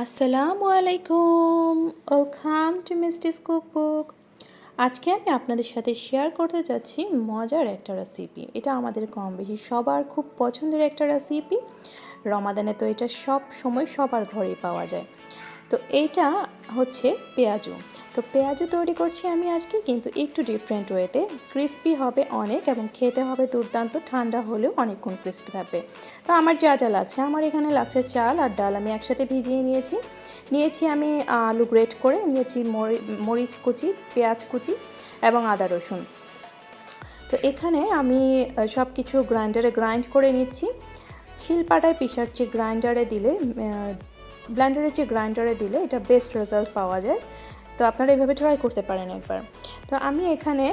আসসালামু আলাইকুম। Welcome to মিস্টিস cookbook আজকে আমি আপনাদের সাথে শেয়ার করতে যাচ্ছি মজার একটা রেসিপি এটা আমাদের কম বেশি সবার খুব পছন্দের একটা রেসিপি রমাদানে তো এটা সব সময় সবার ঘরেই পাওয়া যায়। তো এইটা হচ্ছে পেঁয়াজু। তো পেঁয়াজও তৈরি করছি আমি আজকে, কিন্তু একটু ডিফারেন্ট ওয়েতে ক্রিস্পি হবে অনেক এবং খেতে হবে দুর্দান্ত, ঠান্ডা হলেও অনেকক্ষণ ক্রিস্পি থাকবে। তো আমার যা যা লাগছে, আমার এখানে লাগছে চাল আর ডাল আমি একসাথে ভিজিয়ে নিয়েছি। নিয়েছি আমি আলু গ্রেট করে, নিয়েছি মরিচ কুচি, পেঁয়াজ কুচি এবং আদা রসুন। তো এখানে আমি সব কিছু গ্রাইন্ডারে গ্রাইন্ড করে নিচ্ছি। শিলপাটায় পিসাচ্ছি গ্রাইন্ডারে দিলে ব্ল্যান্ডারের যে গ্রাইন্ডারে দিলে এটা বেস্ট রেজাল্ট পাওয়া যায়। তো আপনারা এভাবে ট্রাই করতে পারেন একবার। তো আমি এখানে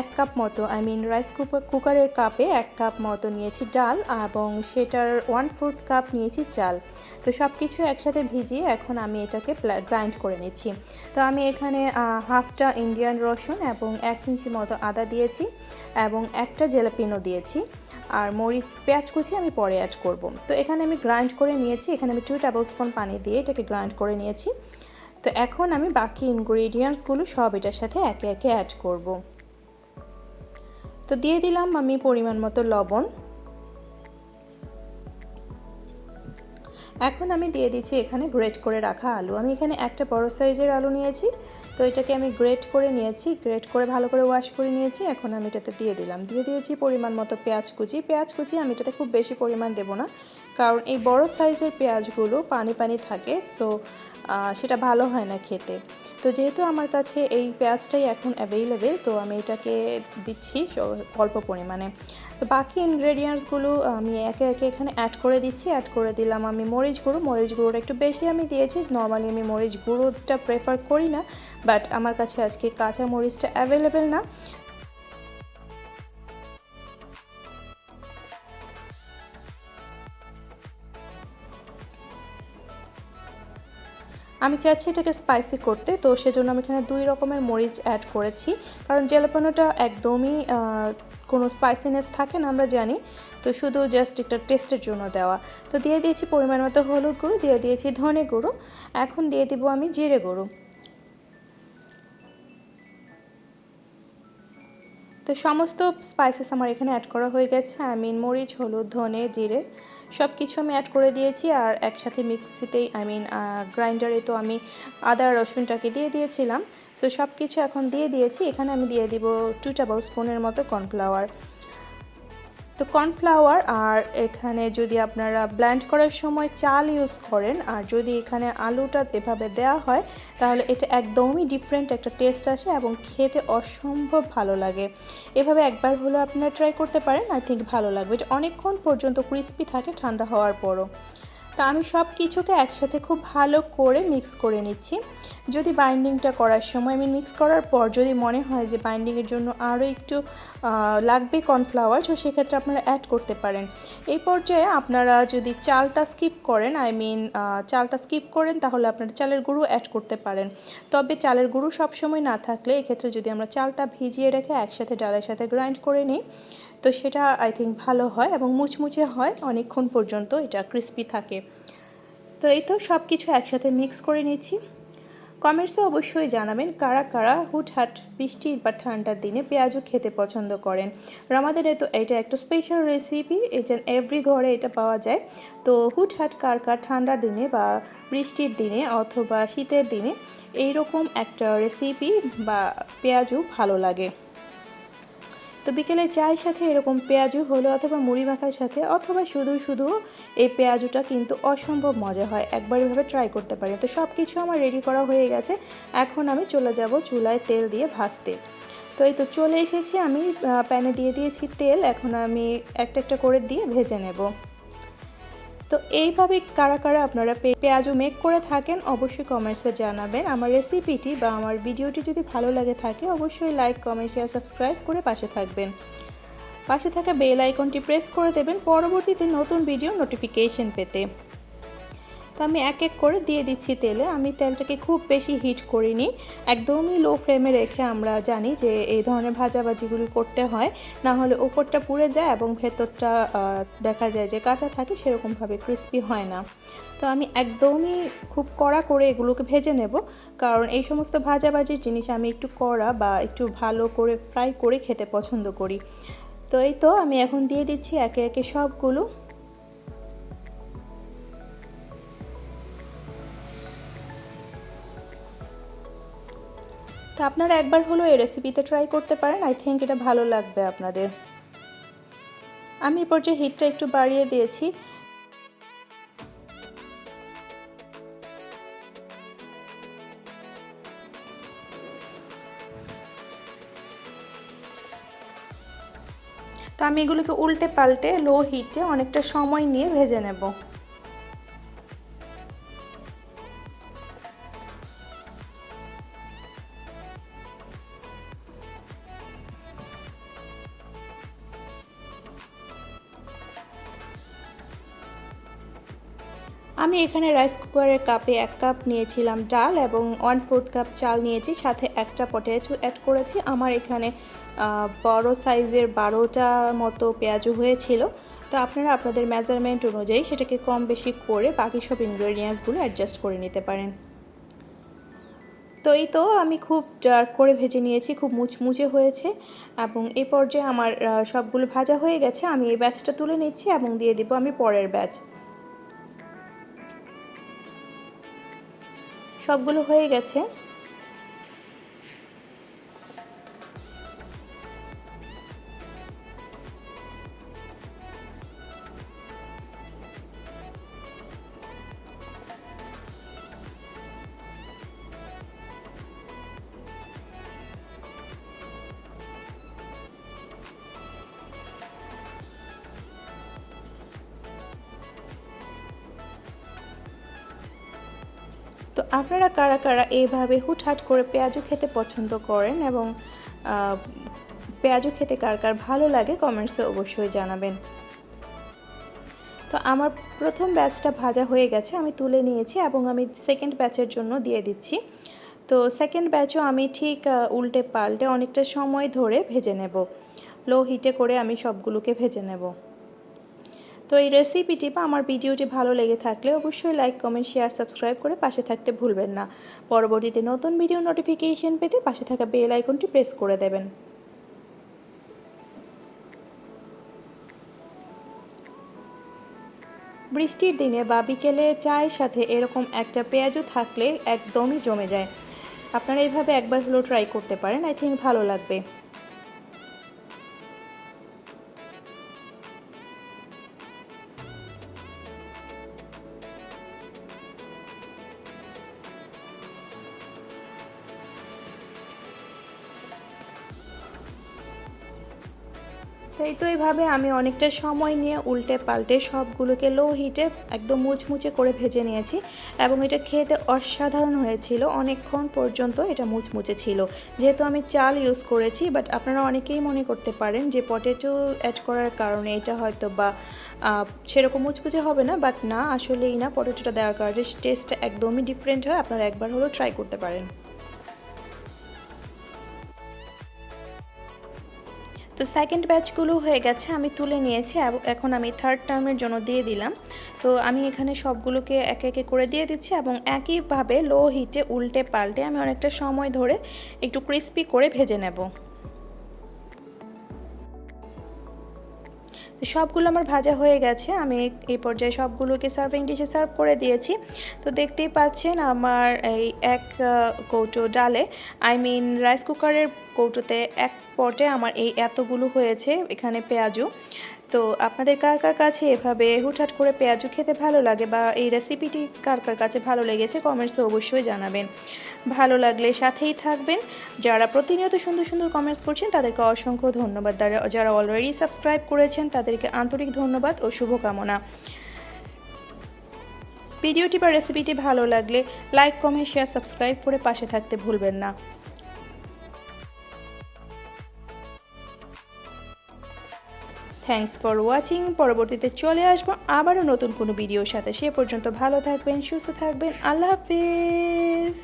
এক কাপ মতো আই মিন রাইস কুকার কুকারের কাপে এক কাপ মতো নিয়েছি ডাল এবং সেটার ওয়ান ফোর্থ কাপ নিয়েছি চাল। তো সব কিছু একসাথে ভিজিয়ে এখন আমি এটাকে গ্রাইন্ড করে নিচ্ছি। তো আমি এখানে হাফটা ইন্ডিয়ান রসুন এবং এক ইঞ্চি মতো আদা দিয়েছি এবং একটা জেলাপিনো দিয়েছি। আর মরিচ, পেঁয়াজ কুচি আমি পরে অ্যাড করব। তো এখানে আমি গ্রাইন্ড করে নিয়েছি। এখানে আমি টু টেবিল স্পুন পানি দিয়ে এটাকে গ্রাইন্ড করে নিয়েছি। তো এখন আমি বাকি ইনগ্রেডিয়েন্টসগুলো সব এটার সাথে একে একে অ্যাড করব। তো দিয়ে দিলাম আমি পরিমাণ মতো লবণ। এখন আমি দিয়ে দিচ্ছি এখানে গ্রেট করে রাখা আলু। আমি এখানে একটা বড় সাইজের আলু নিয়েছি। তো এটাকে আমি গ্রেট করে নিয়েছি। গ্রেট করে ভালো করে ওয়াশ করে নিয়েছি। এখন আমি এটাতে দিয়ে দিলাম। দিয়ে দিয়েছি পরিমাণ মতো পেঁয়াজ কুচি। পেঁয়াজ কুচি আমি এটাতে খুব বেশি পরিমাণ দেবো না। কারণ এই বড় সাইজের পেঁয়াজগুলো পানি পানি থাকে। সো সেটা ভালো হয় না খেতে। তো যেহেতু আমার কাছে এই পেঁয়াজটাই এখন অ্যাভেলেবেল তো আমি এটাকে দিচ্ছি অল্প পরিমাণে। তো বাকি ইনগ্রেডিয়েন্টসগুলো আমি একে একে এখানে অ্যাড করে দিচ্ছি। অ্যাড করে দিলাম আমি মরিচ গুঁড়ো। মরিচ গুঁড়োটা একটু বেশি আমি দিয়েছি। নর্মালি আমি মরিচ গুঁড়োটা প্রেফার করি না বাট আমার কাছে আজকে কাঁচা মরিচটা অ্যাভেলেবেল না। আমি চাচ্ছি এটাকে স্পাইসি করতে, তো সেজন্য আমি এখানে দুই রকমের মরিচ অ্যাড করেছি। কারণ জেলাপানোটা একদমই কোনো স্পাইসিনেস থাকে না আমরা জানি, তো শুধু জাস্ট একটা টেস্টের জন্য দেওয়া। তো দিয়ে দিয়েছি পরিমাণ মতো হলুদ গুঁড়ো, দিয়ে দিয়েছি ধনে গুঁড়ো। এখন দিয়ে দিব আমি জিরে গুঁড়ো। তো সমস্ত স্পাইসেস আমার এখানে অ্যাড করা হয়ে গেছে। আই মিন মরিচ, হলুদ, ধনে, জিরে। সব কিছু আমি অ্যাড করে দিয়েছি আর একসাথে মিক্সিতেই আই মিন গ্রাইন্ডারে তো আমি আদা, রসুনটাকে দিয়ে দিয়েছিলাম। সো সব কিছু এখন দিয়ে দিয়েছি। এখানে আমি দিয়ে দিব টু টেবল স্পুনের মতো কর্নফ্লাওয়ার তো কর্নফ্লাওয়ার আর এখানে যদি আপনারা ব্ল্যান্ড করার সময় চাল ইউজ করেন, আর যদি এখানে আলুটা এভাবে দেওয়া হয়, তাহলে এটা একদমই ডিফারেন্ট একটা টেস্ট আসে এবং খেতে অসম্ভব ভালো লাগে। এভাবে একবার হলো আপনারা ট্রাই করতে পারেন আই থিঙ্ক ভালো লাগবে। এটা অনেকক্ষণ পর্যন্ত ক্রিস্পি থাকে, ঠান্ডা হওয়ার পরও। তা আমি সব কিছুকে একসাথে খুব ভালো করে মিক্স করে নিচ্ছি। যদি বাইন্ডিংটা করার সময় আমি মিক্স করার পর যদি মনে হয় যে বাইন্ডিংয়ের জন্য আরও একটু লাগবে কর্নফ্লাওয়ার তো সেক্ষেত্রে আপনারা অ্যাড করতে পারেন। এই পর্যায়ে আপনারা যদি চালটা স্কিপ করেন আই মিন চালটা স্কিপ করেন, তাহলে আপনারা চালের গুঁড়ো অ্যাড করতে পারেন। তবে চালের গুঁড়ো সবসময় না থাকলে এক্ষেত্রে যদি আমরা চালটা ভিজিয়ে রেখে একসাথে ডালের সাথে গ্রাইন্ড করে নিই তো সেটা আই থিঙ্ক ভালো হয় এবং মুচমুচে হয় অনেকক্ষণ পর্যন্ত এটা ক্রিস্পি থাকে। তো এই তো সব কিছু একসাথে মিক্স করে নিচ্ছি। কমেন্টসে অবশ্যই জানাবেন কারা কারা হুটহাট বৃষ্টি বা ঠান্ডার দিনে পেঁয়াজও খেতে পছন্দ করেন। রমাদানে তো এটা একটা স্পেশাল রেসিপি যে এভরি ঘরে এটা পাওয়া যায়। তো হুটহাট কার কার ঠান্ডার দিনে বা বৃষ্টির দিনে অথবা শীতের দিনে এইরকম একটা রেসিপি বা পেঁয়াজও ভালো লাগে। তো বিকেলে চায়ের সাথে এরকম পেঁয়াজু হলো অথবা মুড়ি মাখার সাথে, অথবা শুধু শুধু এই পেঁয়াজুটা কিন্তু অসম্ভব মজা হয়। একবার এভাবে ট্রাই করতে পারি তো সব কিছু আমার রেডি করা হয়ে গেছে। এখন আমি চলে যাব চুলায় তেল দিয়ে ভাজতে। তো এই তো চলে এসেছি আমি প্যানে দিয়ে দিয়েছি তেল। এখন আমি একটা একটা করে দিয়ে ভেজে নেব। তো এইভাবে কারা কারা আপনারা পেঁয়াজও মেক করে থাকেন, অবশ্যই কমেন্টসে জানাবেন। আমার রেসিপিটি বা আমার ভিডিওটি যদি ভালো লাগে থাকে, অবশ্যই লাইক কমেন্ট শেয়ার সাবস্ক্রাইব করে পাশে থাকবেন। পাশে থাকা বেল আইকনটি প্রেস করে দেবেন। পরবর্তীতে নতুন ভিডিও নোটিফিকেশন পেতে। তো আমি এক এক করে দিয়ে দিচ্ছি তেলে। আমি তেলটাকে খুব বেশি হিট করিনি। একদমই লো ফ্লেমে রেখে আমরা জানি যে এই ধরনের ভাজাভাজিগুলি করতে হয়। না হলে ওপরটা পুড়ে যায় এবং ভেতরটা দেখা যায় যে কাঁচা থাকে, সেরকমভাবে ক্রিস্পি হয় না। তো আমি একদমই খুব কড়া করে এগুলোকে ভেজে নেব। কারণ এই সমস্ত ভাজাভাজির জিনিস আমি একটু কড়া বা একটু ভালো করে ফ্রাই করে খেতে পছন্দ করি। তো এই তো আমি এখন দিয়ে দিচ্ছি একে একে সবগুলো। তো আপনারা একবার হলো এই রেসিপিতে ট্রাই করতে পারেন। আই থিঙ্ক এটা ভালো লাগবে আপনাদের। আমি এ পর্যায়ে হিটটা একটু বাড়িয়ে দিয়েছি। তো আমি এগুলোকে উল্টে পাল্টে লো হিটে অনেকটা সময় নিয়ে ভেজে নেব। আমি এখানে রাইস কুকারের কাপে এক কাপ নিয়েছিলাম ডাল এবং ওয়ান ফোর্থ কাপ চাল নিয়েছি, সাথে একটা পটেটো অ্যাড করেছি। আমার এখানে বড় সাইজের বারোটা মতো পেঁয়াজু হয়েছিল। তো আপনারা আপনাদের মেজারমেন্ট অনুযায়ী সেটাকে কম বেশি করে বাকি সব ইনগ্রেডিয়েন্টসগুলো অ্যাডজাস্ট করে নিতে পারেন। তো এই তো আমি খুব ডার্ক করে ভেজে নিয়েছি, খুব মুচমুচে হয়েছে এবং এই পর্যায়ে আমার সবগুলো ভাজা হয়ে গেছে। আমি এই ব্যাচটা তুলে নিচ্ছি এবং দিয়ে দিব আমি পরের ব্যাচ সবগুলো হয়ে গেছে। তো আপনারা কারা কারা এইভাবে হুটহাট করে পেঁয়াজু খেতে পছন্দ করেন এবং পেঁয়াজু খেতে কার কার ভালো লাগে কমেন্টসে অবশ্যই জানাবেন। তো আমার প্রথম ব্যাচটা ভাজা হয়ে গেছে, আমি তুলে নিয়েছি এবং আমি সেকেন্ড ব্যাচের জন্য দিয়ে দিচ্ছি। তো সেকেন্ড ব্যাচও আমি ঠিক উল্টে পাল্টে অনেকটা সময় ধরে ভেজে নেব। লো হিটে করে আমি সবগুলোকে ভেজে নেব। তো এই রেসিপিটি বা আমার ভিডিওটি ভালো লেগে থাকলে অবশ্যই লাইক কমেন্ট শেয়ার সাবস্ক্রাইব করে পাশে থাকতে ভুলবেন না। পরবর্তীতে নতুন ভিডিও নোটিফিকেশন পেতে পাশে থাকা বেল আইকনটি প্রেস করে দেবেন। বৃষ্টির দিনে বা বিকেলে চায়ের সাথে এরকম একটা পেঁয়াজও থাকলে একদমই জমে যায়। আপনারা এইভাবে একবার হলেও ট্রাই করতে পারেন আই থিঙ্ক ভালো লাগবে। এই তো এইভাবে আমি অনেকটা সময় নিয়ে উল্টে পাল্টে সবগুলোকে লো হিটে একদম মুচমুচে করে ভেজে নিয়েছি এবং এটা খেতে অসাধারণ হয়েছিল। অনেকক্ষণ পর্যন্ত এটা মুচমুচে ছিল। যেহেতু আমি চাল ইউজ করেছি বাট আপনারা অনেকেই মনে করতে পারেন যে পটেটো অ্যাড করার কারণে এটা হয়তো বা সেরকম মুচমুচে হবে না বাট না, আসলেই না। পটেটোটা দেওয়ার কারণে টেস্ট একদমই ডিফারেন্ট হয়। আপনারা একবার হলেও ট্রাই করতে পারেন। তো সেকেন্ড ব্যাচগুলো হয়ে গেছে, আমি তুলে নিয়েছি এখন আমি থার্ড টার্মের জন্য দিয়ে দিলাম। তো আমি এখানে সবগুলোকে একে একে করে দিয়ে দিচ্ছি এবং একইভাবে লো হিটে উল্টে পাল্টে আমি অনেকটা সময় ধরে একটু ক্রিস্পি করে ভেজে নেব। তো সবগুলো আমার ভাজা হয়ে গেছে, আমি এই পর্যায়ে সবগুলোকে সার্ভিং ডিশে সার্ভ করে দিয়েছি। তো দেখতেই পাচ্ছেন আমার এই এক কৌটো ডালে আই মিন রাইস কুকারের কৌটোতে এক পটে আমার এই এতগুলো হয়েছে, এখানে পেঁয়াজু। তো আপনাদের কার কার কাছে এভাবে হুটহাট করে পেঁয়াজু খেতে ভালো লাগে বা এই রেসিপিটি কার কার কাছে ভালো লেগেছে কমেন্টসে অবশ্যই জানাবেন। ভালো লাগলে সাথেই থাকবেন। যারা প্রতিনিয়ত সুন্দর সুন্দর কমেন্টস করছেন, তাদেরকে অসংখ্য ধন্যবাদ। যারা অলরেডি সাবস্ক্রাইব করেছেন, তাদেরকে আন্তরিক ধন্যবাদ ও শুভকামনা। ভিডিওটি বা রেসিপিটি ভালো লাগলে লাইক কমেন্ট শেয়ার সাবস্ক্রাইব করে পাশে থাকতে ভুলবেন না। থ্যাঙ্কস ফর ওয়াচিং পরবর্তীতে চলে আসব আবারও নতুন কোনো ভিডিওর সাথে। সে পর্যন্ত ভালো থাকবেন, সুস্থ থাকবেন। আল্লাহ হাফিজ।